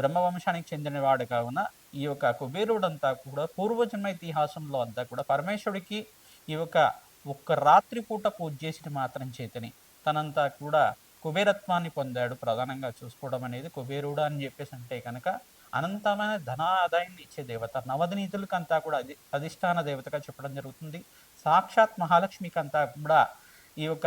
బ్రహ్మవంశానికి చెందినవాడు కావున ఈ యొక్క కుబేరుడంతా కూడా పూర్వజన్మ ఇతిహాసంలో అంతా కూడా పరమేశ్వరుడికి ఈ యొక్క ఒక్క రాత్రి పూట పూజ చేసి మాత్రం చేతని. తనంతా కూడా కుబేరత్వాన్ని పొందాడు. ప్రధానంగా చూసుకోవడం అనేది కుబేరుడు అని చెప్పేసి అంటే కనుక అనంతమైన ధన ఆదాయాన్ని ఇచ్చే దేవత. నవదినీతులకంతా కూడా అది అధిష్టాన దేవతగా చెప్పడం జరుగుతుంది. సాక్షాత్ మహాలక్ష్మికి అంతా కూడా ఈ యొక్క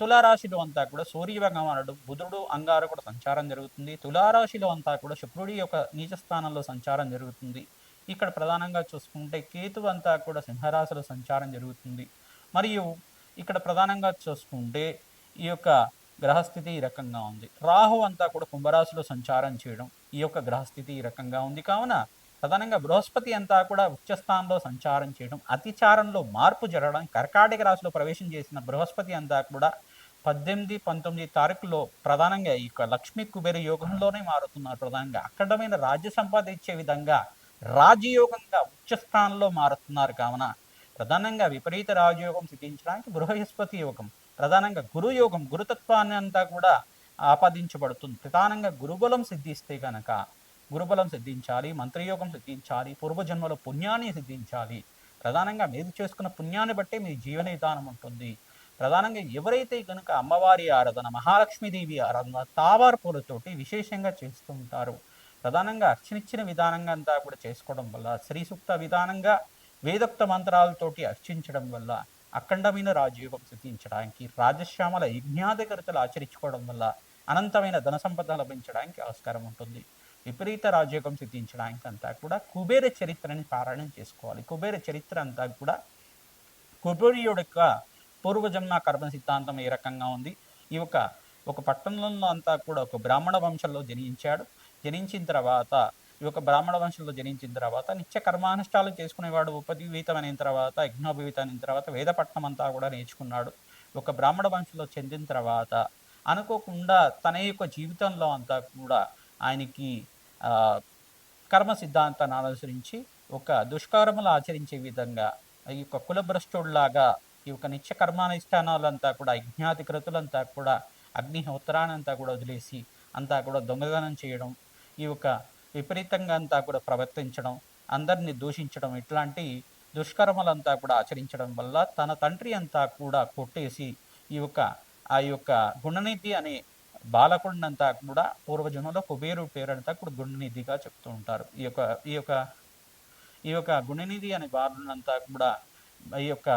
తులారాశిలో అంతా కూడా సూర్య భగవానుడు బుధుడు కూడా సంచారం జరుగుతుంది. తులారాశిలో అంతా కూడా శుక్రుడి యొక్క నీచస్థానంలో సంచారం జరుగుతుంది. ఇక్కడ ప్రధానంగా చూసుకుంటే కేతు అంతా కూడా సింహరాశిలో సంచారం జరుగుతుంది. మరియు ఇక్కడ ప్రధానంగా చూసుకుంటే ఈ యొక్క గ్రహస్థితి ఈ రకంగా ఉంది. రాహు అంతా కూడా కుంభరాశిలో సంచారం చేయడం ఈ యొక్క గ్రహస్థితి ఈ రకంగా ఉంది. కావున ప్రధానంగా బృహస్పతి అంతా కూడా ఉచ్చస్థానంలో సంచారం చేయడం అతిచారంలో మార్పు జరగడం కర్కాటక రాశిలో ప్రవేశం చేసిన బృహస్పతి అంతా కూడా పద్దెనిమిది పంతొమ్మిది తారీఖులో ప్రధానంగా ఈ యొక్క లక్ష్మీ కుబేర యోగంలోనే మారుతున్నారు ప్రధానంగా. అఖండమైన రాజ్య సంపాద ఇచ్చే విధంగా రాజయోగంగా ఉచ్చస్థానంలో మారుతున్నారు కావున ప్రధానంగా విపరీత రాజయోగం సిద్ధించడానికి బృహస్పతి యోగం ప్రధానంగా గురు యోగం గురుతత్వాన్ని అంతా కూడా ఆపాదించబడుతుంది. ప్రధానంగా గురుబలం సిద్ధిస్తే కనుక గురుబలం సిద్ధించాలి మంత్రయోగం సిద్ధించాలి పూర్వజన్మలో పుణ్యాన్ని సిద్ధించాలి. ప్రధానంగా మీరు చేసుకున్న పుణ్యాన్ని బట్టే మీ జీవన విధానం ఉంటుంది. ప్రధానంగా ఎవరైతే కనుక అమ్మవారి ఆరాధన మహాలక్ష్మీదేవి ఆరాధన తావార పూలతోటి విశేషంగా చేస్తూ ఉంటారు ప్రధానంగా అర్చనిచ్చిన విధానంగా అంతా కూడా చేసుకోవడం వల్ల శ్రీ సూక్త విధానంగా వేదోక్త మంత్రాలతోటి అర్చించడం వల్ల అఖండమైన రాజయోగం సిద్ధించడానికి రాజశ్యామల యజ్ఞాధికరతలు ఆచరించుకోవడం వల్ల అనంతమైన ధన సంపద లభించడానికి ఆస్కారం ఉంటుంది. విపరీత రాజయోగం సిద్ధించడానికి అంతా కూడా కుబేర చరిత్రని పారాయణం చేసుకోవాలి. కుబేర చరిత్ర అంతా కూడా కుబేరుడు యొక్క పూర్వజన్మ కర్మ సిద్ధాంతం ఏ రకంగా ఉంది? ఈ యొక్క ఒక పట్టణంలో అంతా కూడా ఒక బ్రాహ్మణ వంశంలో జనించాడు. జనించిన తర్వాత ఈ యొక్క బ్రాహ్మణ వంశంలో జనించిన తర్వాత నిత్య కర్మానుష్ఠాలు చేసుకునేవాడు ఉపజీవితమైన తర్వాత యజ్ఞోపవీతమైన తర్వాత వేదపట్నం అంతా కూడా నేర్చుకున్నాడు. ఒక బ్రాహ్మణ వంశంలో చెందిన తర్వాత అనుకోకుండా తన యొక్క జీవితంలో అంతా కూడా ఆయనకి కర్మ సిద్ధాంతాన్ని అనుసరించి ఒక దుష్కర్మలు ఆచరించే విధంగా ఈ యొక్క కులభ్రష్టుడిలాగా ఈ యొక్క నిత్య కర్మానుష్ఠానాలంతా కూడా యజ్ఞాధికృతులంతా కూడా అగ్నిహోత్రానంతా కూడా వదిలేసి అంతా కూడా దొంగదనం చేయడం ఈ యొక్క విపరీతంగా అంతా కూడా ప్రవర్తించడం అందరిని దూషించడం ఇట్లాంటి దుష్కర్మలంతా కూడా ఆచరించడం వల్ల తన తండ్రి అంతా కూడా కొట్టేసి ఈ యొక్క ఆ యొక్క గుణనిధి అనే బాలకుడినంతా కూడా పూర్వజన్మలో కుబేరు పేరంతా కూడా గుణనిధిగా చెప్తూ ఉంటారు. ఈ యొక్క ఈ యొక్క ఈ యొక్క గుణనిధి అనే బాలునంతా కూడా ఈ యొక్క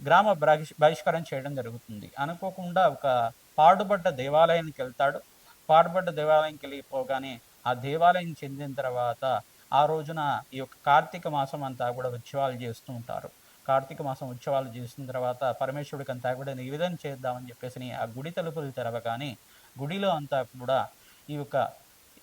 గ్రామ బహిష్కారం చేయడం జరుగుతుంది. అనుకోకుండా ఒక పాడుబడ్డ దేవాలయానికి వెళ్తాడు. పాడుబడ్డ దేవాలయానికి వెళ్ళిపోగానే ఆ దేవాలయం చెందిన తర్వాత ఆ రోజున ఈ యొక్క కార్తీక మాసం అంతా కూడా ఉత్సవాలు చేస్తూ ఉంటారు. కార్తీక మాసం ఉత్సవాలు చేసిన తర్వాత పరమేశ్వరుడికి అంతా కూడా నివేదన చేద్దామని చెప్పేసి ఆ గుడి తలుపులు తెరవగానే గుడిలో అంతా కూడా ఈ యొక్క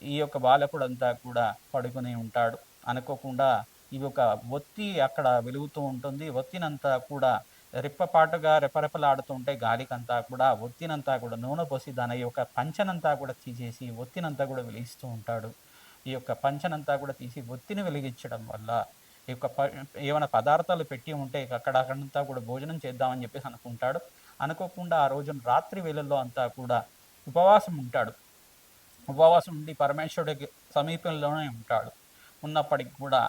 ఈ యొక్క బాలకుడు అంతా కూడా పడుకుని ఉంటాడు. అనుకోకుండా ఈ యొక్క ఒత్తి అక్కడ వెలుగుతూ ఉంటుంది. ఒత్తినంతా కూడా రెప్పపాటుగా రెపరెపలాడుతుంటే గాలికంతా కూడా ఒత్తినంతా కూడా నూనె పోసి దాని యొక్క పంచనంతా కూడా తీసేసి ఒత్తినంతా కూడా వెలిగిస్తూ ఉంటాడు. ఈ యొక్క పంచనంతా కూడా తీసి ఒత్తిని వెలిగించడం వల్ల ఈ యొక్క ప ఏమైనా పదార్థాలు పెట్టి ఉంటే అక్కడ అక్కడంతా కూడా భోజనం చేద్దామని చెప్పేసి అనుకుంటాడు. అనుకోకుండా ఆ రోజున రాత్రి వేళల్లో అంతా కూడా ఉపవాసం ఉంటాడు. ఉపవాసం ఉండి పరమేశ్వరుడికి సమీపంలోనే ఉంటాడు. ఉన్నప్పటికి కూడా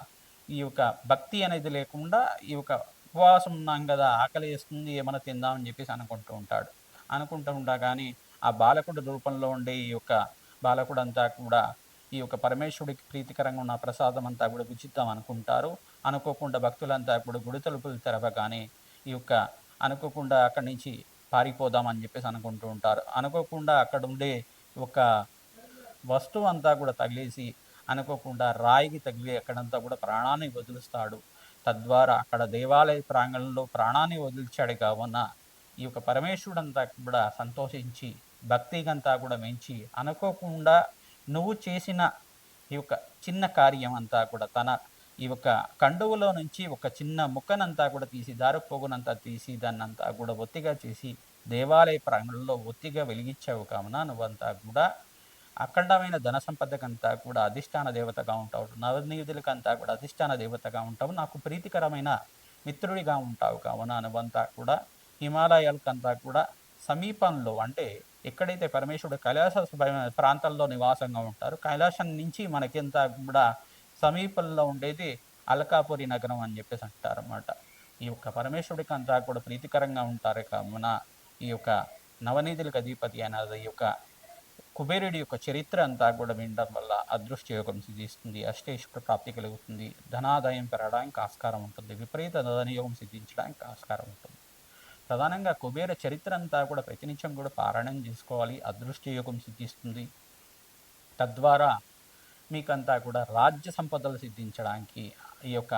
ఈ యొక్క భక్తి అనేది లేకుండా ఈ యొక్క ఉపవాసం ఉన్నాం కదా ఆకలి వేస్తుంది ఏమైనా తిందామని చెప్పేసి అనుకుంటూ ఉంటాడు. అనుకుంటూ ఉండగానే ఆ బాలకుడు రూపంలో ఉండే ఈ యొక్క బాలకుడు అంతా కూడా ఈ యొక్క పరమేశ్వరుడికి ప్రీతికరంగా ఉన్న ప్రసాదం అంతా కూడా ఉచితం అనుకుంటారు. అనుకోకుండా భక్తులంతా కూడా గుడి తలుపులు తెరవగానే ఈ యొక్క అనుకోకుండా అక్కడి నుంచి పారిపోదామని చెప్పేసి అనుకుంటూ ఉంటారు. అనుకోకుండా అక్కడ ఉండే ఒక వస్తువు అంతా కూడా తగిలేసి అనుకోకుండా రాయికి తగిలి అక్కడంతా కూడా ప్రాణాన్ని వదులుస్తాడు. తద్వారా అక్కడ దేవాలయ ప్రాంగణంలో ప్రాణాన్ని వదిలిచాడు కావున ఈ యొక్క పరమేశ్వరుడంతా కూడా సంతోషించి భక్తిగంతా కూడా మెంచి అనుకోకుండా నువ్వు చేసిన ఈ యొక్క చిన్న కార్యం అంతా కూడా తన ఈ యొక్క కండువులో నుంచి ఒక చిన్న ముక్కనంతా కూడా తీసి దారుపోగునంతా తీసి దాన్నంతా కూడా ఒత్తిగా చేసి దేవాలయ ప్రాంగణంలో ఒత్తిగా వెలిగించావు కావున నువ్వంతా కూడా అఖండమైన ధన సంపదకంతా కూడా అధిష్టాన దేవతగా ఉంటావు. నవనీధులకంతా కూడా అధిష్టాన దేవతగా ఉంటావు. నాకు ప్రీతికరమైన మిత్రుడిగా ఉంటావు. కావున అనువంతా కూడా హిమాలయాలకంతా కూడా సమీపంలో అంటే ఎక్కడైతే పరమేశ్వరుడు కైలాస ప్రాంతాల్లో నివాసంగా ఉంటారు కైలాసం నుంచి మనకింత కూడా సమీపంలో ఉండేది అల్కాపురి నగరం అని చెప్పేసి అంటారు అన్నమాట ఈ యొక్క పరమేశ్వరుడికి అంతా కూడా ప్రీతికరంగా ఉంటారు. కావున ఈ యొక్క నవనీతులకు అధిపతి అయినది ఈ యొక్క కుబేరుడి యొక్క చరిత్ర అంతా కూడా వినడం వల్ల అదృష్ట యోగం సిద్ధిస్తుంది అష్టేశ్వర ప్రాప్తి కలుగుతుంది. ధనాదాయం పెరగడానికి ఆస్కారం ఉంటుంది. విపరీత ధనయోగం సిద్ధించడానికి ఆస్కారం ఉంటుంది. ప్రధానంగా కుబేర చరిత్ర అంతా కూడా ప్రతినిత్యం కూడా పారాయణం చేసుకోవాలి. అదృష్ట యోగం సిద్ధిస్తుంది. తద్వారా మీకంతా కూడా రాజ్య సంపదలు సిద్ధించడానికి ఈ యొక్క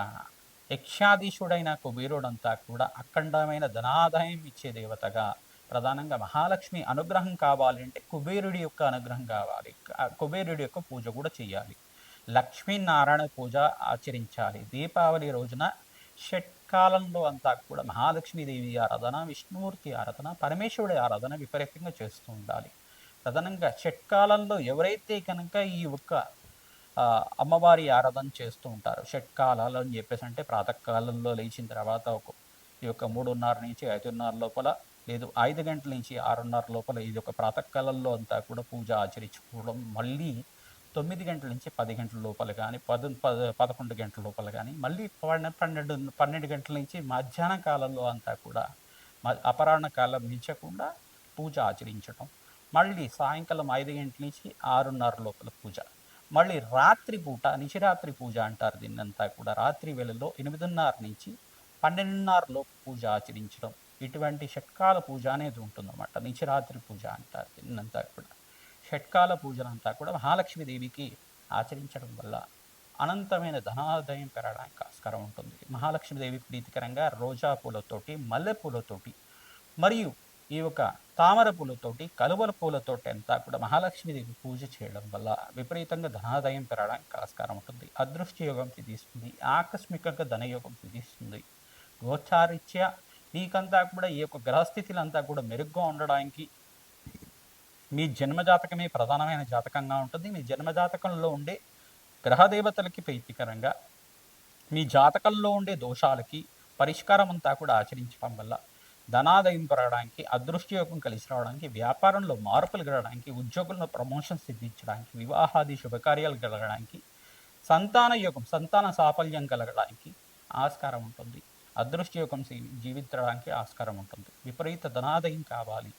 యక్షాధీశుడైన కుబేరుడంతా కూడా అఖండమైన ధనాదాయం ఇచ్చే దేవతగా ప్రధానంగా మహాలక్ష్మి అనుగ్రహం కావాలి అంటే కుబేరుడి యొక్క అనుగ్రహం కావాలి. కుబేరుడి యొక్క పూజ కూడా చేయాలి. లక్ష్మీనారాయణ పూజ ఆచరించాలి. దీపావళి రోజున షట్కాలంలో అంతా కూడా మహాలక్ష్మీదేవి ఆరాధన విష్ణుమూర్తి ఆరాధన పరమేశ్వరుడి ఆరాధన విపరీతంగా చేస్తూ ఉండాలి. ప్రధానంగా షట్కాలంలో ఎవరైతే కనుక ఈ ఒక్క అమ్మవారి ఆరాధన చేస్తూ ఉంటారు షట్కాలాలు అని చెప్పేసి అంటే ప్రాతకాలంలో లేచిన తర్వాత ఒక ఈ యొక్క మూడున్నర నుంచి ఐదున్నర లోపల లేదు ఐదు గంటల నుంచి ఆరున్నర లోపల ఇది ఒక ప్రాతకాలంలో అంతా కూడా పూజ ఆచరించుకోవడం మళ్ళీ తొమ్మిది గంటల నుంచి పది గంటల లోపల కానీ పద పదకొండు గంటల లోపల కానీ మళ్ళీ పన్నెండు పన్నెండు గంటల నుంచి మధ్యాహ్న కాలంలో అంతా కూడా అపరాహ్న కాలం మించకుండా పూజ ఆచరించడం మళ్ళీ సాయంకాలం ఐదు గంటల నుంచి ఆరున్నర లోపల పూజ మళ్ళీ రాత్రి పూట నిశిరాత్రి పూజ అంటారు దీన్నంతా కూడా. రాత్రి వేళలో ఎనిమిదిన్నర నుంచి పన్నెండున్నర లోపు పూజ ఆచరించడం ఇటువంటి షట్కాల పూజ అనేది ఉంటుందన్నమాట. నిశిరాత్రి పూజ అంటారు దీన్నంతా కూడా. షట్కాల పూజలంతా కూడా మహాలక్ష్మీదేవికి ఆచరించడం వల్ల అనంతమైన ధనాదాయం పెరగడానికి ఆస్కారం ఉంటుంది. మహాలక్ష్మీదేవి ప్రీతికరంగా రోజా పూలతోటి మల్లె పూలతోటి మరియు ఈ యొక్క తామర పూలతోటి కలువల పూలతోటి అంతా కూడా మహాలక్ష్మీదేవి పూజ చేయడం వల్ల విపరీతంగా ధనాదాయం పెరగడానికి ఆస్కారం ఉంటుంది. అదృష్ట యోగం సిద్ధిస్తుంది ఆకస్మికంగా ధనయోగం సిద్ధిస్తుంది గోచారిత్య నీకంతా కూడా ఈ యొక్క గ్రహస్థితులంతా కూడా మెరుగ్గా ఉండడానికి మీ జన్మజాతకమే ప్రధానమైన జాతకంగా ఉంటుంది. మీ జన్మజాతకంలో ఉండే గ్రహదేవతలకి ప్రీతికరంగా మీ జాతకంలో ఉండే దోషాలకి పరిష్కారం అంతా కూడా ఆచరించడం వల్ల ధనాదయం పెరగడానికి అదృష్టయోగం కలిసి రావడానికి వ్యాపారంలో మార్పులు కలగడానికి ఉద్యోగుల్లో ప్రమోషన్ సిద్ధించడానికి వివాహాది శుభకార్యాలు కలగడానికి సంతాన యోగం సంతాన సాఫల్యం కలగడానికి ఆస్కారం ఉంటుంది. అదృష్టయోగం జీవించడానికి ఆస్కారం ఉంటుంది. విపరీత ధనాదయం కావాలి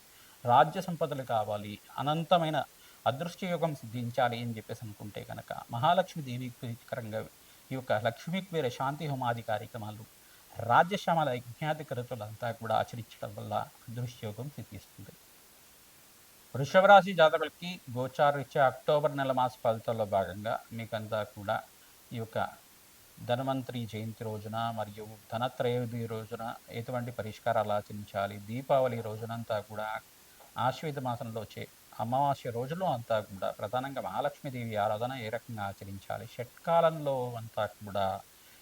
రాజ్య సంపదలు కావాలి అనంతమైన అదృష్టయోగం సిద్ధించాలి అని చెప్పేసి అనుకుంటే కనుక మహాలక్ష్మి ప్రీతికరంగా ఈ యొక్క లక్ష్మీ శాంతి హోమాది కార్యక్రమాలు రాజ్యశ్యామల యజ్ఞాధికృతులంతా కూడా ఆచరించడం వల్ల అదృష్టయోగం సిద్ధిస్తుంది. వృషభరాశి జాతకులకి గోచారీత్యా అక్టోబర్ నెల మాస ఫలితాల్లో భాగంగా మీకంతా కూడా ఈ యొక్క ధనవంతరి జయంతి రోజున మరియు ధనత్రయోది రోజున ఎటువంటి పరిష్కారాలు ఆచరించాలి? దీపావళి రోజునంతా కూడా ఆశ్వేత మాసంలో వచ్చే అమావాస్య రోజులో అంతా కూడా ప్రధానంగా మహాలక్ష్మీదేవి ఆరాధన ఏ రకంగా ఆచరించాలి? షట్కాలంలో అంతా కూడా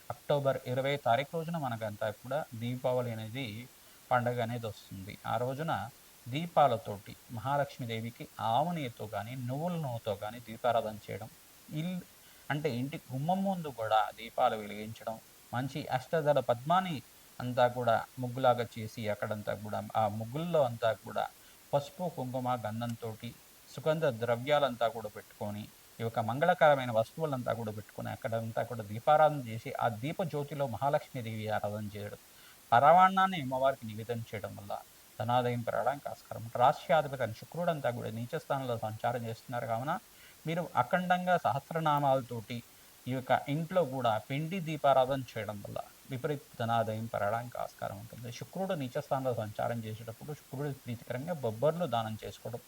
అక్టోబర్ ఇరవై తారీఖు రోజున మనకంతా కూడా దీపావళి అనేది పండగ అనేది వస్తుంది. ఆ రోజున దీపాలతోటి మహాలక్ష్మీదేవికి ఆవు నెయ్యితో కానీ నువ్వుల నూతో కానీ దీపారాధన చేయడం ఇల్లు అంటే ఇంటి గుమ్మం ముందు కూడా దీపాలు వెలిగించడం మంచి అష్టదళ పద్మాని అంతా కూడా ముగ్గులాగా చేసి అక్కడంతా కూడా ఆ ముగ్గుల్లో అంతా కూడా పసుపు కుంకుమ గంధంతో సుగంధ ద్రవ్యాలంతా కూడా పెట్టుకొని ఈ యొక్క మంగళకరమైన వస్తువులంతా కూడా పెట్టుకొని అక్కడంతా కూడా దీపారాధన చేసి ఆ దీప జ్యోతిలో మహాలక్ష్మీదేవి ఆరాధన చేయడం పరవాణాన్ని అమ్మవారికి నివేదన చేయడం వల్ల ధనాదయం పెరగడానికి ఆస్కారం రాష్ట్రాధిపతి అని శుక్రుడు కూడా నీచ స్థానంలో సంచారం చేస్తున్నారు. కావున మీరు అఖండంగా సహస్రనామాలతోటి ఈ యొక్క ఇంట్లో కూడా పిండి దీపారాధన చేయడం వల్ల విపరీత ధనాదాయం పెరగడానికి ఆస్కారం ఉంటుంది. శుక్రుడు నీచస్థానంలో సంచారం చేసేటప్పుడు శుక్రుడు ప్రీతికరంగా బొబ్బర్లు దానం చేసుకోవడం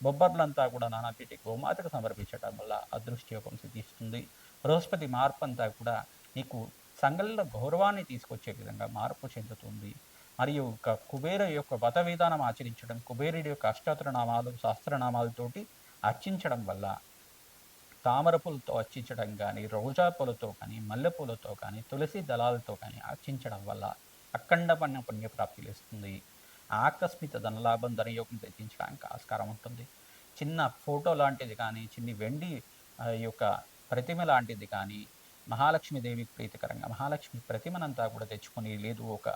బొబ్బర్లంతా కూడా నానాపీటి గోమాతకు సమర్పించడం వల్ల అదృష్టి యోగం సిద్ధిస్తుంది. బృహస్పతి మార్పు అంతా కూడా నీకు సంఘంలో గౌరవాన్ని తీసుకొచ్చే విధంగా మార్పు చెందుతుంది. మరియు ఒక కుబేర యొక్క వత విధానం ఆచరించడం కుబేరుడి యొక్క అష్టాత్రనామాలు సహస్రనామాలతోటి అర్చించడం వల్ల తామర పూలతో అర్చించడం కానీ రోజా పూలతో కానీ మల్లెపూలతో కానీ తులసి దళాలతో కానీ అర్చించడం వల్ల అఖండ పుణ్య పుణ్యప్రాప్తి ఇస్తుంది ఆకస్మిక ధనలాభం ధనయోగం తెచ్చించడానికి ఆస్కారం ఉంటుంది. చిన్న ఫోటో లాంటిది కానీ చిన్ని వెండి యొక్క ప్రతిమ లాంటిది కానీ మహాలక్ష్మీదేవికి ప్రీతికరంగా మహాలక్ష్మి ప్రతిమనంతా కూడా తెచ్చుకొని లేదు ఒక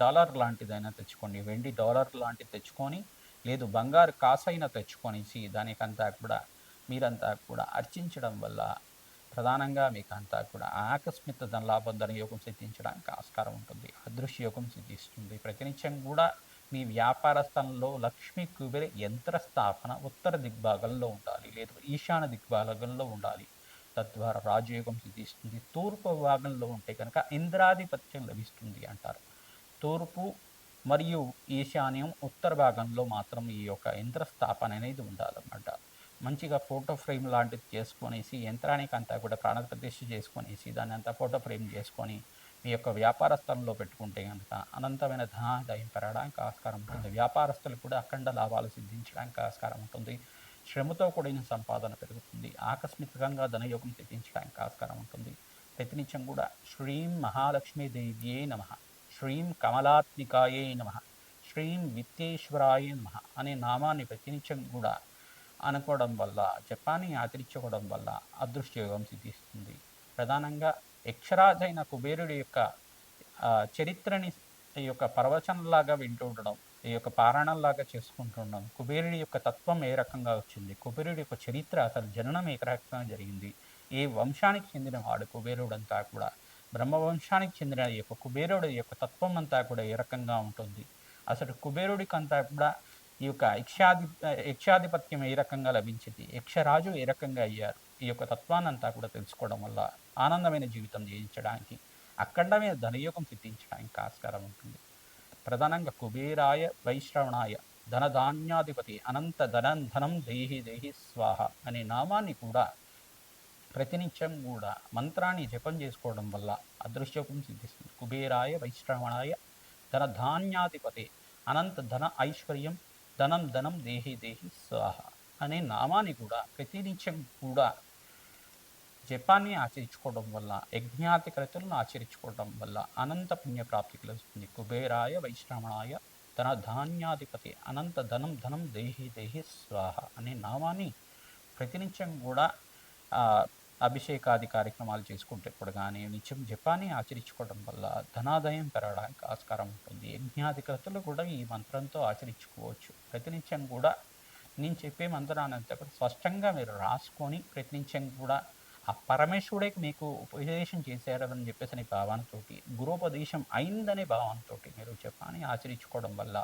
డాలర్ లాంటిదైనా తెచ్చుకోండి వెండి డాలర్ లాంటిది తెచ్చుకొని లేదు బంగారు కాసైనా తెచ్చుకొనేసి దానికంతా కూడా మీరంతా కూడా అర్చించడం వల్ల ప్రధానంగా మీకు అంతా కూడా ఆకస్మిక ధనలాభం ధనయోగం సిద్ధించడానికి ఆస్కారం ఉంటుంది అదృశ్య యోగం సిద్ధిస్తుంది. ప్రతినిత్యం కూడా మీ వ్యాపార స్థలంలో లక్ష్మీ కుబేర యంత్ర స్థాపన ఉత్తర దిగ్భాగంలో ఉండాలి లేదా ఈశాన దిగ్భాగంలో ఉండాలి. తద్వారా రాజయోగం సిద్ధిస్తుంది. తూర్పు భాగంలో ఉంటే కనుక ఇంద్రాధిపత్యం లభిస్తుంది అంటారు. తూర్పు మరియు ఈశాన్యం ఉత్తర భాగంలో మాత్రం ఈ యొక్క యంత్ర స్థాపన అనేది ఉండాలన్నమాట. మంచిగా ఫోటో ఫ్రేమ్ లాంటిది చేసుకొనేసి యంత్రానికి అంతా కూడా ప్రాణప్రతిష్ఠ చేసుకొనేసి దాన్ని అంతా ఫోటో ఫ్రేమ్ చేసుకొని మీ యొక్క వ్యాపార స్థలంలో పెట్టుకుంటే కనుక అనంతమైన ధనాదాయం పెరగడానికి ఆస్కారం ఉంటుంది. వ్యాపారస్తులు కూడా అఖండ లాభాలు సిద్ధించడానికి ఆస్కారం ఉంటుంది. శ్రమతో కూడిన సంపాదన పెరుగుతుంది. ఆకస్మికంగా ధనయోగం సిద్ధించడానికి ఆస్కారం ఉంటుంది. ప్రతినిత్యం కూడా శ్రీం మహాలక్ష్మీదేవ్యే నమ. శ్రీం కమలాత్మికాయే నమ. శ్రీం విత్తేశ్వరాయ నమ అనే నామాన్ని ప్రతినిత్యం కూడా అనుకోవడం వల్ల జపాన్ని ఆచరించుకోవడం వల్ల అదృష్టయోగం సిద్ధిస్తుంది. ప్రధానంగా యక్షరాజైన కుబేరుడి యొక్క చరిత్రని ఈ యొక్క ప్రవచనంలాగా వింటూ ఉండడం ఈ యొక్క పారాయణంలాగా చేసుకుంటుండడం కుబేరుడి యొక్క తత్వం ఏ రకంగా వచ్చింది? కుబేరుడి యొక్క చరిత్ర అసలు జననం ఏ రకంగా జరిగింది? ఏ వంశానికి చెందిన వాడు కుబేరుడంతా కూడా? బ్రహ్మవంశానికి చెందిన ఈ యొక్క కుబేరుడి యొక్క తత్వం అంతా కూడా ఏ రకంగా ఉంటుంది? అసలు కుబేరుడికి అంతా కూడా ఈ యొక్క యక్షాధి యక్షాధిపత్యం ఏ రకంగా లభించింది యక్షరాజు ఏ రకంగా అయ్యారు? ఈ యొక్క తత్వాన్నంతా కూడా తెలుసుకోవడం వల్ల ఆనందమైన జీవితం జీవించడానికి అఖండమైన ధనయోగం సిద్ధించడానికి ఆస్కారం ఉంటుంది. ప్రధానంగా కుబేరాయ వైశ్రవణాయ ధనధాన్యాధిపతి అనంత ధనం ధనం దేహి దేహి స్వాహ అనే నామాన్ని కూడా ప్రతినిత్యం కూడా మంత్రాన్ని జపం చేసుకోవడం వల్ల అదృశ్యోగం సిద్ధిస్తుంది. కుబేరాయ వైశ్రవణాయ ధన ధాన్యాధిపతి అనంత ధన ఐశ్వర్యం ధనం ధనం దేహి దేహి స్వాహ అనే నామాన్ని కూడా ప్రతినిత్యం కూడా జపాన్ని ఆచరించుకోవడం వల్ల యజ్ఞాతి క్రతులను ఆచరించుకోవడం వల్ల అనంత పుణ్యప్రాప్తి కలుగుతుంది. కుబేరాయ వైశ్రవణాయ ధన ధాన్యాధిపతి అనంత ధనం ధనం దేహి దేహి స్వాహ అనే నామాన్ని ప్రతినిత్యం కూడా అభిషేకాది కార్యక్రమాలు చేసుకుంటేప్పుడు కానీ నిత్యం జపాన్ని ఆచరించుకోవడం వల్ల ధనాదాయం పెరగడానికి ఆస్కారం ఉంటుంది. యజ్ఞాధికతలు కూడా ఈ మంత్రంతో ఆచరించుకోవచ్చు. ప్రతినిత్యం కూడా నేను చెప్పే మంత్రాన్ని అంతా కూడా స్పష్టంగా మీరు రాసుకొని ప్రతినిత్యం కూడా ఆ పరమేశ్వరుడే మీకు ఉపదేశం చేశారని చెప్పేసి అనే భావనతో గురోపదేశం అయిందనే భావనతో మీరు జపాన్ని ఆచరించుకోవడం వల్ల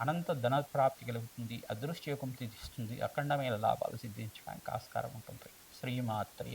అనంత ధన ప్రాప్తి కలుగుతుంది అదృష్టయోగం సిద్ధిస్తుంది అఖండమైన లాభాలు సిద్ధించడానికి ఆస్కారం ఉంటుంది. శ్రీమాత్రి.